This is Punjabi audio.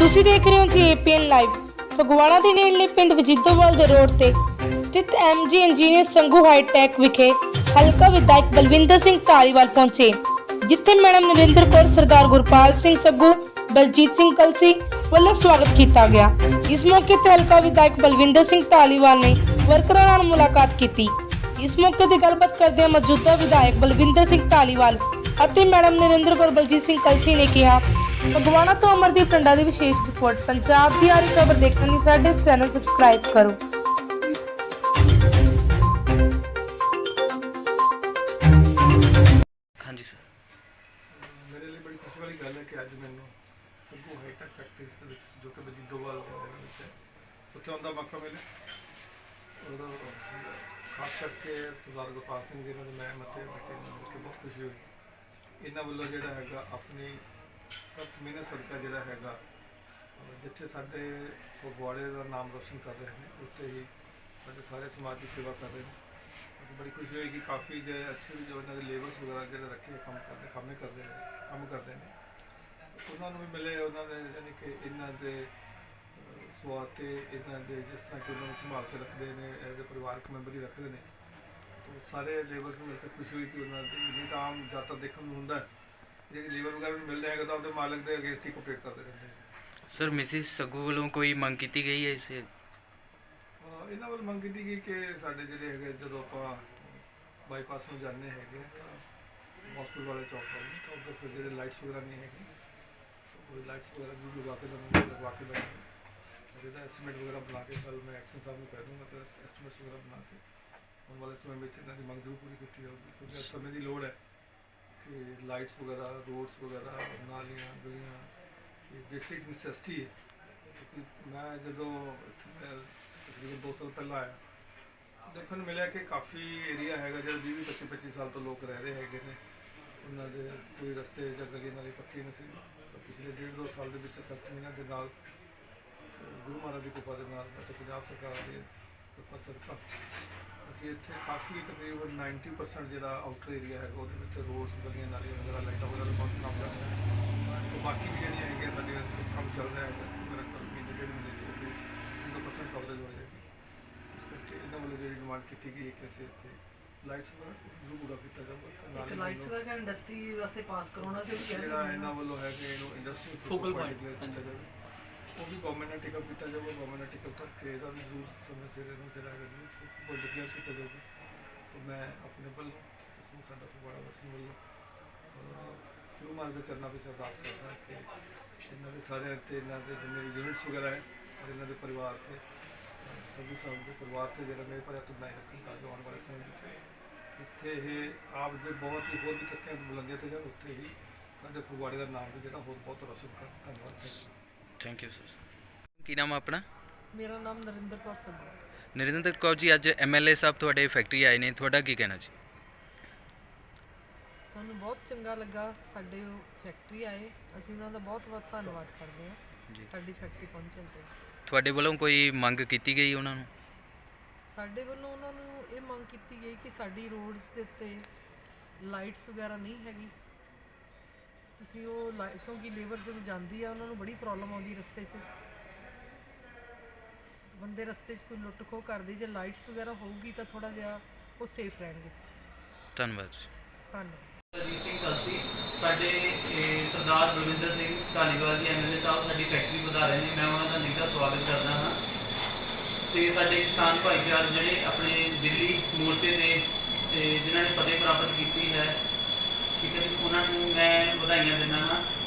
ਤੁਸੀਂ ਦੇਖ ਰਹੇ ਹੋ ਜੀ ਏਪੀਐਨ ਲਾਈਵ ਫਗਵਾੜਾ ਦੇ ਨੇੜਲੇ ਪਿੰਡ ਵਜੀਦੋਵਾਲ ਦੇ ਰੋਡ ਤੇ ਸਥਿਤ ਐਮਜੀ ਇੰਜੀਨੀਅਰ ਸੰਗੂ ਹਾਈਟੈਕ ਵਿਖੇ ਹਲਕਾ ਵਿਧਾਇਕ ਬਲਵਿੰਦਰ ਸਿੰਘ ਧਾਲੀਵਾਲ ਪਹੁੰਚੇ, ਜਿੱਥੇ ਮੈਡਮ ਨਰਿੰਦਰ ਕੌਰ, ਸਰਦਾਰ ਗੁਰਪਾਲ ਸਿੰਘ ਸੱਗੂ ਬਲਜੀਤ ਸਿੰਘ ਕਲਸੀ ਵੱਲੋਂ ਸਵਾਗਤ ਕੀਤਾ ਗਿਆ। ਇਸ ਮੌਕੇ ਤੇ ਹਲਕਾ ਵਿਧਾਇਕ ਬਲਵਿੰਦਰ ਸਿੰਘ ਧਾਲੀਵਾਲ ਨੇ ਵਰਕਰਾਂ ਨਾਲ ਮੁਲਾਕਾਤ ਕੀਤੀ। ਇਸ ਮੌਕੇ ਤੇ ਗੱਲਬਾਤ ਕਰਦਿਆਂ ਮੌਜੂਦਾ ਵਿਧਾਇਕ ਬਲਵਿੰਦਰ ਸਿੰਘ ਧਾਲੀਵਾਲ ਅਤੇ ਮੈਡਮ ਨਰਿੰਦਰ ਕੌਰ, ਬਲਜੀਤ ਸਿੰਘ ਕਲਸੀ ਨੇ ਕਿਹਾ ਫਗਵਾੜਾ ਤੋਂ ਅਮਰਦੀਪ ਟੰਡਾ ਦੀ ਵਿਸ਼ੇਸ਼ ਰਿਪੋਰਟ। ਪੰਜਾਬ ਦੀ ਹਰ ਖਬਰ ਦੇਖਣ ਲਈ ਸਾਡੇ ਚੈਨਲ ਸਬਸਕ੍ਰਾਈਬ ਕਰੋ। ਹਾਂਜੀ ਸਰ ਮੇਰੇ ਲਈ ਬੜੀ ਖੁਸ਼ੀ ਵਾਲੀ ਗੱਲ ਹੈ ਕਿ ਅੱਜ ਮੈਨੂੰ ਸਭੂ ਹਾਈਟੈਕ ਫੈਕਟਰੀ ਦੇ ਵਿੱਚ ਜੋ ਕਿ ਬਜੀਦੋਵਾਲ ਦੇ ਵਿੱਚ ਹੈ ਉੱਥੇ ਆਉਣ ਦਾ ਮੌਕਾ ਮਿਲਿਆ। ਔਰ ਖਾਸ ਕਰਕੇ ਸਰਦਾਰ ਗੋਪਾਲ ਸਿੰਘ ਜੀ ਨਾਲ ਮੈਂ ਮੱਥੇ ਬੈਠੇ ਨੂੰ ਮਿਲ ਕੇ ਬਹੁਤ ਖੁਸ਼ੀ ਹੋਈ। ਇਹਨਾਂ ਵੱਲੋਂ ਜਿਹੜਾ ਹੈਗਾ ਆਪਣੀ ਸਖਤ ਮਿਹਨਤ ਸਦਕਾ ਜਿਹੜਾ ਹੈਗਾ ਜਿੱਥੇ ਸਾਡੇ ਫਗਵਾੜੇ ਦਾ ਨਾਮ ਰੋਸ਼ਨ ਕਰ ਰਹੇ ਨੇ ਉੱਥੇ ਹੀ ਸਾਡੇ ਸਾਰੇ ਸਮਾਜ ਦੀ ਸੇਵਾ ਕਰ ਰਹੇ ਨੇ। ਬੜੀ ਖੁਸ਼ੀ ਹੋਈ ਕਿ ਕਾਫੀ ਜੇ ਅੱਛੇ ਵੀ ਜੋ ਇਹਨਾਂ ਦੇ ਲੇਬਰਸ ਵਗੈਰਾ ਜਿਹੜੇ ਰੱਖੇ ਕੰਮ ਕਰਦੇ ਕੰਮੇ ਕਰਦੇ ਕੰਮ ਕਰਦੇ ਨੇ। ਉਹਨਾਂ ਨੂੰ ਵੀ ਮਿਲੇ ਉਹਨਾਂ ਦੇ ਯਾਨੀ ਕਿ ਇਹਨਾਂ ਦੇ ਅਹ, ਸਵਾਦ ਤੇ ਇਹਨਾਂ ਦੇ ਜਿਸ ਤਰ੍ਹਾਂ ਕਿ ਉਹਨਾਂ ਨੂੰ ਸੰਭਾਲ ਕੇ ਰੱਖਦੇ ਨੇ ਐਜ਼ ਅ ਪਰਿਵਾਰਕ ਮੈਂਬਰ ਹੀ ਰੱਖਦੇ ਨੇ। ਤੇ ਸਾਰੇ ਲੇਬਰਸ ਨੂੰ ਮਿਲ ਕੇ ਖੁਸ਼ੀ ਹੋਈ ਕਿ ਉਹਨਾਂ ਦੀ ਨਹੀਂ ਤਾਂ ਆਮ ਜ਼ਿਆਦਾਤਰ ਦੇਖਣ ਨੂੰ ਹੁੰਦਾ ਹੈ, ਜਿਹੜੀ ਲੇਬਰ ਵਗੈਰਾ ਨੂੰ ਮਿਲਦਾ ਹੈਗਾ ਤਾਂ ਉਹਦੇ ਮਾਲਕ ਦੇ ਅਗੇਂਸਟ ਹੀ ਕੰਪਲੀਟ ਕਰਦੇ ਰਹਿੰਦੇ ਨੇ ਸਰ ਮਿਸਿਸ ਸੱਗੂ ਵੱਲੋਂ ਕੋਈ ਮੰਗ ਕੀਤੀ ਗਈ ਹੈ ਇਸ? ਅਹ ਇਹਨਾਂ ਵੱਲ ਮੰਗ ਕੀਤੀ ਗਈ ਕਿ ਸਾਡੇ ਜਿਹੜੇ ਹੈਗੇ ਜਦੋਂ ਆਪਾਂ ਬਾਈਪਾਸ ਨੂੰ ਜਾਂਦੇ ਹੈਗੇ ਤਾਂ ਹਸਪੀਟਲ ਵਾਲੇ ਚੌਕ ਨੂੰ, ਤਾਂ ਉੱਧਰ ਫਿਰ ਜਿਹੜੇ ਲਾਈਟਸ ਵਗੈਰਾ ਨਹੀਂ ਹੈਗੀ ਤਾਂ ਕੋਈ ਲਾਈਟਸ ਵਗੈਰਾ ਜ਼ਰੂਰ ਲਗਾ ਕੇ ਦੇਵਾਂਗੇ ਲਗਵਾ ਕੇ ਦੇਵਾਂਗੇ ਇਹਦਾ ਐਸਟੀਮੇਟ ਵਗੈਰਾ ਬਣਾ ਕੇ ਕੱਲ ਮੈਂ ਐਕਸ਼ਨ ਸਾਹਿਬ ਨੂੰ ਕਹਿ ਦੂੰਗਾ ਤਾਂ ਐਸਟੀਮੇਟਸ ਵਗੈਰਾ ਬਣਾ ਕੇ ਆਉਣ ਵਾਲੇ ਸਮੇਂ ਵਿੱਚ ਇਹਨਾਂ ਦੀ ਮੰਗ ਜ਼ਰੂਰ ਪੂਰੀ ਕੀਤੀ ਜਾਊਗੀ ਕਿਉਂਕਿ ਸਮੇਂ ਦੀ ਲੋੜ ਹੈ। ਕਿ ਲਾਈਟਸ ਵਗੈਰਾ ਰੋਡਸ ਵਗੈਰਾ, ਨਾਲੀਆਂ, ਗਲੀਆਂ, ਇਹ ਬੇਸਿਕ ਨੈਸੈਸਿਟੀ ਹੈ। ਕਿਉਂਕਿ ਮੈਂ ਜਦੋਂ ਇੱਥੇ ਤਕਰੀਬਨ 2 ਸਾਲ ਪਹਿਲਾਂ ਆਇਆ, ਦੇਖਣ ਨੂੰ ਮਿਲਿਆ ਕਿ ਕਾਫੀ ਏਰੀਆ ਹੈਗਾ ਜਿਹੜਾ 20 25 25 ਸਾਲ ਤੋਂ ਲੋਕ ਰਹਿ ਰਹੇ ਹੈਗੇ ਨੇ। ਉਹਨਾਂ ਦੇ ਕੋਈ ਰਸਤੇ ਜਾਂ ਗਲੀ ਨਾਲੀ ਪੱਕੀ ਨਹੀਂ ਸੀ। ਤਾਂ ਪਿਛਲੇ ਡੇਢ ਦੋ ਸਾਲ ਦੇ ਵਿੱਚ ਸਖਤ ਇਹਨਾਂ ਦੇ ਨਾਲ, ਗੁਰੂ ਮਹਾਰਾਜ ਦੀ ਕਿਰਪਾ ਦੇ ਨਾਲ, ਅਤੇ ਪੰਜਾਬ ਸਰਕਾਰ ਦੇ ਕਿਰਪਾ ਸਦਕਾ ਅਸੀਂ ਇੱਥੇ ਕਾਫੀ ਤਕਰੀਬਨ 90% ਜਿਹੜਾ ਆਊਟਰ ਏਰੀਆ ਹੈਗਾ ਉਹਦੇ ਵਿੱਚ ਰੋਡਸ ਗਲੀਆਂ ਨਾਲੀਆਂ ਵਗੈਰਾ ਲਾਈਟਾਂ ਵਗੈਰਾ ਦਾ ਬਹੁਤ ਕੰਮ ਕਰ ਰਹੇ ਹਾਂ। ਤੇ ਬਾਕੀ ਵੀ ਜਿਹੜੀਆਂ ਹੈਗੀਆਂ ਸਾਡੀਆਂ ਕੰਮ ਚੱਲ ਰਿਹਾ ਹੈਗਾ ਮੇਰਾ ਕੱਲ ਮਹੀਨੇ ਡੇਢ ਮਹੀਨੇ ਚ ਉਹਦੀ 100% ਕਵਰੇਜ ਹੋ ਜਾਏਗੀ। ਇਸ ਕਰਕੇ ਇਹਨਾਂ ਵੱਲੋਂ ਜਿਹੜੀ ਡਿਮਾਂਡ ਕੀਤੀ ਗਈ ਹੈ ਕਿ ਅਸੀਂ ਇੱਥੇ ਲਾਈਟਸ ਵਗੈਰਾ ਜ਼ਰੂਰ ਪੂਰਾ ਕੀਤਾ ਜਾਊਗਾ ਤੇ ਨਾਲ ਇੱਕ ਹੀ ਲਾਈਟਸ ਵਰਗਾ ਇੰਡਸਟਰੀ ਵਾਸਤੇ ਪਾਸ ਕਰਾਉਣਾ ਕਿਉਂਕਿ ਜਿਹੜਾ ਇਹਨਾਂ ਵੱਲੋਂ ਹੈ ਕਿ ਇਹਨੂੰ ਇੰਡਸਟਰੀ Focal point, ਕੀਤਾ ਜਾਵੇ। ਉਹ ਵੀ ਗਵਰਨਮੈਂਟ ਨੇ ਟਿਕਅਪ ਕੀਤਾ ਜਾਊਗਾ ਗਵਰਨਮੈਂਟ ਨੇ ਟਿਕਅਪ ਕਰਕੇ ਇਹਦਾ ਵੀ ਜ਼ਰੂਰ ਸਮੇਂ ਸਿਰ ਇਹਨੂੰ ਜਿਹੜਾ ਹੈਗਾ ਜੀ ਡਿਕਲੇਅਰ ਕੀਤਾ ਜਾਊਗਾ। ਤਾਂ ਮੈਂ ਆਪਣੇ ਵੱਲੋਂ ਇਸ ਨੂੰ ਸਾਡਾ ਫਗਵਾੜਾ ਵਸੀ ਵੱਲੋਂ ਗੁਰੂ ਮਹਾਰਾਜ ਦੇ ਚਰਨਾਂ ਵਿੱਚ ਅਰਦਾਸ ਕਰਦਾ ਕਿ ਇਹਨਾਂ ਦੇ ਸਾਰਿਆਂ ਤੇ ਇਹਨਾਂ ਦੇ ਜਿੰਨੇ ਵੀ ਯੂਨਿਟਸ ਵਗੈਰਾ ਹੈ ਔਰ ਇਹਨਾਂ ਦੇ ਪਰਿਵਾਰ ਤੇ ਅਹ, ਸਭੂ ਸਾਹਿਬ ਦੇ ਪਰਿਵਾਰ ਤੇ ਜਿਹੜਾ ਮੇਰੇ ਭਰਿਆ ਤੋਂ ਬਣਾਈ ਰੱਖਣ ਤਾਂ ਜੋ ਆਉਣ ਵਾਲੇ ਸਮੇਂ ਵਿੱਚ ਜਿੱਥੇ ਇਹ ਆਪ ਦੇ ਬਹੁਤ ਹੀ ਹੋਰ ਵੀ ਤੱਕਿਆਂ ਬੁਲੰਦੀਆਂ ਤੇ ਜਾਣ ਉੱਥੇ ਹੀ ਸਾਡੇ ਫਗਵਾੜੇ ਦਾ ਨਾਮ ਵੀ ਜਿਹੜਾ ਹੋਰ ਬਹੁਤ ਰੋਸ਼ਨ ਕਰ। ਧੰਨਵਾਦ ਥੈਂਕ ਯੂ ਸਰ ਕੀ ਨਾਮ ਆ ਆਪਣਾ? ਮੇਰਾ ਨਾਮ ਨਰਿੰਦਰ ਕੌਰ ਸੱਭਾ ਨਰਿੰਦਰ ਕੌਰ ਜੀ ਅੱਜ ਐਮਐਲਏ ਸਾਹਿਬ ਤੁਹਾਡੇ ਫੈਕਟਰੀ ਆਏ ਨੇ। ਤੁਹਾਡਾ ਕੀ ਕਹਿਣਾ ਜੀ? ਸਾਨੂੰ ਬਹੁਤ ਚੰਗਾ ਲੱਗਾ ਸਾਡੇ ਫੈਕਟਰੀ ਆਏ। ਅਸੀਂ ਉਹਨਾਂ ਦਾ ਬਹੁਤ ਬਹੁਤ ਧੰਨਵਾਦ ਕਰਦੇ ਹਾਂ। ਸਾਡੀ ਫੈਕਟਰੀ ਪਹੁੰਚਣ ਤੇ। ਤੁਹਾਡੇ ਵੱਲੋਂ ਕੋਈ ਮੰਗ ਕੀਤੀ ਗਈ ਉਹਨਾਂ ਨੂੰ? ਸਾਡੇ ਵੱਲੋਂ ਉਹਨਾਂ ਨੂੰ ਇਹ ਮੰਗ ਕੀਤੀ ਗਈ ਕਿ ਸਾਡੀ ਰੋਡਸ ਦੇ ਉੱਤੇ ਲਾਈਟਸ ਵਗੈਰਾ ਨਹੀਂ ਹੈਗੀ। ਤੁਸੀਂ ਉਹ ਲਾਈ- ਕਿਉਂਕਿ ਲੇਬਰ ਜਦੋਂ ਜਾਂਦੀ ਆ ਉਹਨਾਂ ਨੂੰ ਬੜੀ ਪ੍ਰੋਬਲਮ ਆਉਂਦੀ ਰਸਤੇ 'ਚ। ਬੰਦੇ ਰਸਤੇ 'ਚ ਕੋਈ ਲੁੱਟ ਖੋਹ ਕਰਦੇ ਜੇ ਲਾਈਟਸ ਵਗੈਰਾ ਹੋਊਗੀ ਤਾਂ ਥੋੜਾ ਜਿਹਾ ਉਹ ਸੇਫ ਰਹਿਣਗੇ। ਧੰਨਵਾਦ ਜੀ। ਧੰਨਵਾਦ। ਅਜੀਤ ਸਿੰਘ ਕਲਸੀ ਸਾਡੇ ਇਹ, ਸਰਦਾਰ ਬਲਵਿੰਦਰ ਸਿੰਘ ਧਾਲੀਵਾਲ ਜੀ ਐਮਐਲਏ ਸਾਹਿਬ ਸਾਡੀ ਫੈਕਟਰੀ ਵਧਾ ਰਹੇ ਨੇ। ਮੈਂ ਉਹਨਾਂ ਦਾ ਨਿੱਘਾ ਸਵਾਗਤ ਕਰਦਾ ਹਾਂ। ਤੇ ਸਾਡੇ ਕਿਸਾਨ ਭਾਈਚਾਰ ਜਿਹੜੇ ਆਪਣੇ ਦਿੱਲੀ ਮੋਰਚੇ ਦੇ ਤੇ ਜਿਨ੍ਹਾਂ ਨੇ ਫਤਿਹ ਪ੍ਰਾਪਤ ਕੀਤੀ ਹੈ ਠੀਕ ਹੈ ਜੀ ਉਹਨਾਂ ਨੂੰ ਮੈਂ ਵਧਾਈਆਂ ਦਿੰਦਾ ਹਾਂ।